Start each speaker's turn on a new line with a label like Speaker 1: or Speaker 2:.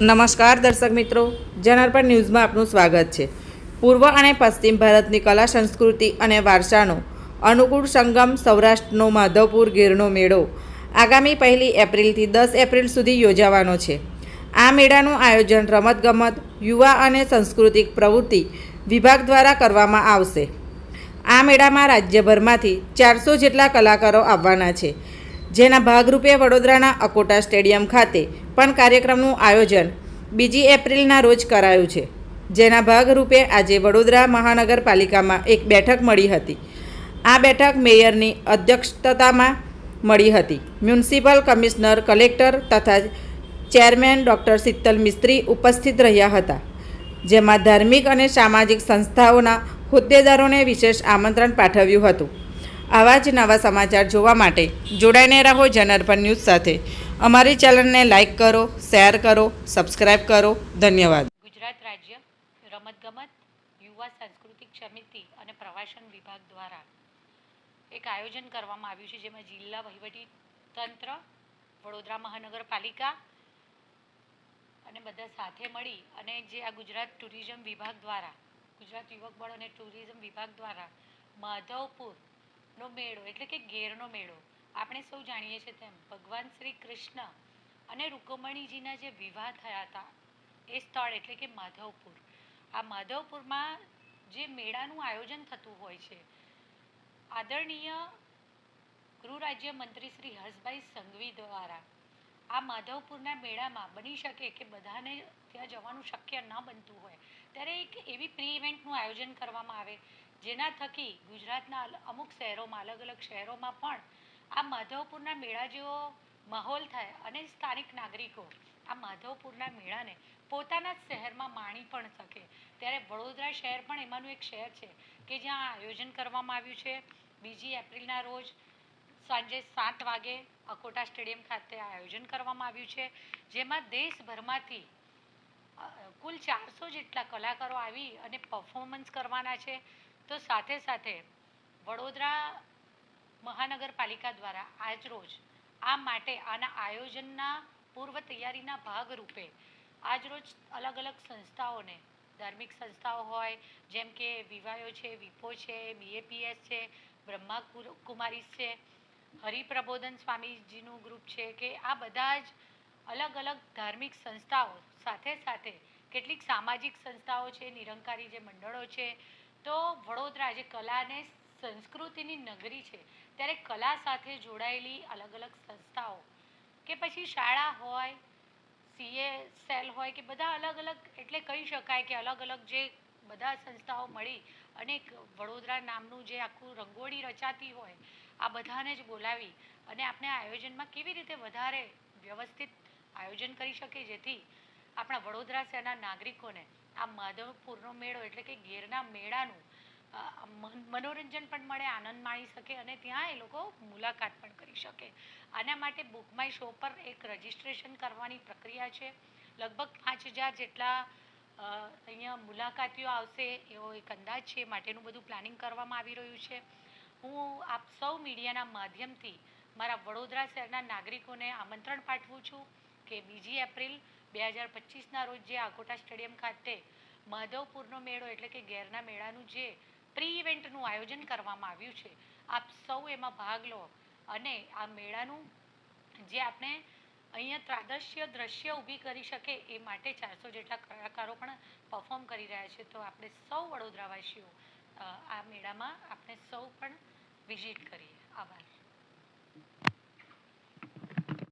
Speaker 1: નમસ્કાર દર્શક મિત્રો, જનાર્પણ ન્યૂઝમાં આપનું સ્વાગત છે. પૂર્વ અને પશ્ચિમ ભારતની કલા સંસ્કૃતિ અને વારસાનો અનુકૂળ સંગમ સૌરાષ્ટ્રનો માધવપુર ગીરનો મેળો આગામી પહેલી એપ્રિલથી દસ એપ્રિલ સુધી યોજાવાનો છે. આ મેળાનું આયોજન રમતગમત, યુવા અને સાંસ્કૃતિક પ્રવૃત્તિ વિભાગ દ્વારા કરવામાં આવશે. આ મેળામાં રાજ્યભરમાંથી ચારસો જેટલા કલાકારો આવવાના છે. જેના ભાગરૂપે વડોદરાના અકોટા સ્ટેડિયમ ખાતે પણ કાર્યક્રમનું આયોજન બીજી એપ્રિલના રોજ કરાયું છે. જેના ભાગરૂપે આજે વડોદરા મહાનગરપાલિકામાં એક બેઠક મળી હતી. આ બેઠક મેયરની અધ્યક્ષતામાં મળી હતી. મ્યુનિસિપલ કમિશનર, કલેક્ટર તથા ચેરમેન ડૉક્ટર શીતલ મિસ્ત્રી ઉપસ્થિત રહ્યા હતા, જેમાં ધાર્મિક અને સામાજિક સંસ્થાઓના હોદ્દેદારોને વિશેષ આમંત્રણ પાઠવ્યું હતું. આવા જ નવા સમાચાર જોવા માટે જોડાઈને રહો જનાર્પણ ન્યૂઝ સાથે. અમારી ચેનલને લાઇક કરો, શેર કરો, સબસ્ક્રાઇબ કરો. ધન્યવાદ.
Speaker 2: ગુજરાત રાજ્ય રમતગમત, યુવા સાંસ્કૃતિક સમિતિ અને પ્રવાસન વિભાગ દ્વારા એક આયોજન કરવામાં આવ્યું છે જેમાં જિલ્લા વહીવટી તંત્ર, વડોદરા મહાનગરપાલિકા અને બધા સાથે મળી અને જે આ ગુજરાત ટુરિઝમ વિભાગ દ્વારા, ગુજરાત યુવક બળ અને ટુરિઝમ વિભાગ દ્વારા માધવપુરનો મેળો, એટલે કે ઘેરનો મેળો. આપણે સૌ જાણીએ છીએ તેમ, ભગવાન શ્રી કૃષ્ણ અને રૂકમણીજીના જે વિવાહ થયા હતા, એ સ્થળ એટલે કે માધવપુર. આ માધવપુરમાં જે મેળાનું આયોજન થતું હોય છે, આદરણીય ગૃહ રાજ્ય મંત્રી શ્રી હર્ષભાઈ સંઘવી દ્વારા, આ માધવપુરના મેળામાં બની શકે કે બધાને ત્યાં જવાનું શક્ય ન બનતું હોય, ત્યારે એક એવી પ્રી ઇવેન્ટનું આયોજન કરવામાં આવે જેના થકી ગુજરાતના અમુક શહેરોમાં, અલગ અલગ શહેરોમાં પણ આ માધવપુરના મેળા જેવો માહોલ થાય અને સ્થાનિક નાગરિકો આ માધવપુરના મેળાને પોતાના જ શહેરમાં માણી પણ શકે. ત્યારે વડોદરા શહેર પણ એમાંનું એક શહેર છે કે જ્યાં આયોજન કરવામાં આવ્યું છે. બીજી એપ્રિલના રોજ સાંજે સાત વાગે અકોટા સ્ટેડિયમ ખાતે આયોજન કરવામાં આવ્યું છે. જેમાં દેશભરમાંથી કુલ ચારસો જેટલા કલાકારો આવી અને પરફોર્મન્સ કરવાના છે. તો સાથે સાથે વડોદરા મહાનગરપાલિકા દ્વારા આજરોજ આ માટે આના આયોજનના પૂર્વ તૈયારીના ભાગરૂપે આજરોજ અલગ અલગ સંસ્થાઓને, ધાર્મિક સંસ્થાઓ હોય, જેમ કે વિવાયો છે, વિપો છે, બીએપીએસ છે બ્રહ્મા કુમારીસ છે, હરિપ્રબોધન સ્વામીજીનું ગ્રુપ છે કે આ બધા જ અલગ અલગ ધાર્મિક સંસ્થાઓ સાથે સાથે કેટલીક સામાજિક સંસ્થાઓ છે, નિરંકારી જે મંડળો છે તો વડોદરા જે કલાને સંસ્કૃતિની નગરી છે, ત્યારે કલા સાથે જોડાયેલી અલગ અલગ સંસ્થાઓ કે પછી શાળા હોય, સીએ સેલ હોય કે બધા અલગ અલગ એટલે કહી શકાય કે અલગ અલગ જે બધા સંસ્થાઓ મળી અને વડોદરા નામનું જે આખું રંગોળી રચાતી હોય, આ બધાને જ બોલાવી અને આપણે આયોજનમાં કેવી રીતે વધારે વ્યવસ્થિત આયોજન કરી શકે જેથી આપણા વડોદરા શહેરના નાગરિકોને આ માધવપુરનો મેળો એટલે કે ગીરના મેળાનું મનોરંજન પણ મળે, આનંદ માણી શકે અને ત્યાં એ લોકો મુલાકાત પણ કરી શકે. આના માટે બુક માય શો પર એક રજિસ્ટ્રેશન કરવાની પ્રક્રિયા છે. લગભગ પાંચ હજાર જેટલા અહીંયા મુલાકાતીઓ આવશે એવો એક અંદાજ છે. માટેનું બધું પ્લાનિંગ કરવામાં આવી રહ્યું છે. હું આપ સૌ મીડિયાના માધ્યમથી મારા વડોદરા શહેરના નાગરિકોને આમંત્રણ પાઠવું છું કે બીજી એપ્રિલ બે હજાર પચીસના રોજ જે આકોટા સ્ટેડિયમ ખાતે માધવપુરનો મેળો એટલે કે ગેરના મેળાનું જે પ્રી ઇવેન્ટનું આયોજન કરવામાં આવ્યું છે, આપ સૌ એમાં ભાગ લો. અને આ મેળાનું જે આપણે અહીંયા ત્રાદશ્ય દ્રશ્ય ઊભી કરી શકે એ માટે ચારસો જેટલા કલાકારો પણ પરફોર્મ કરી રહ્યા છે. તો આપણે સૌ વડોદરાવાસીઓ આ મેળામાં આપણે સૌ પણ વિઝિટ કરીએ. આભાર.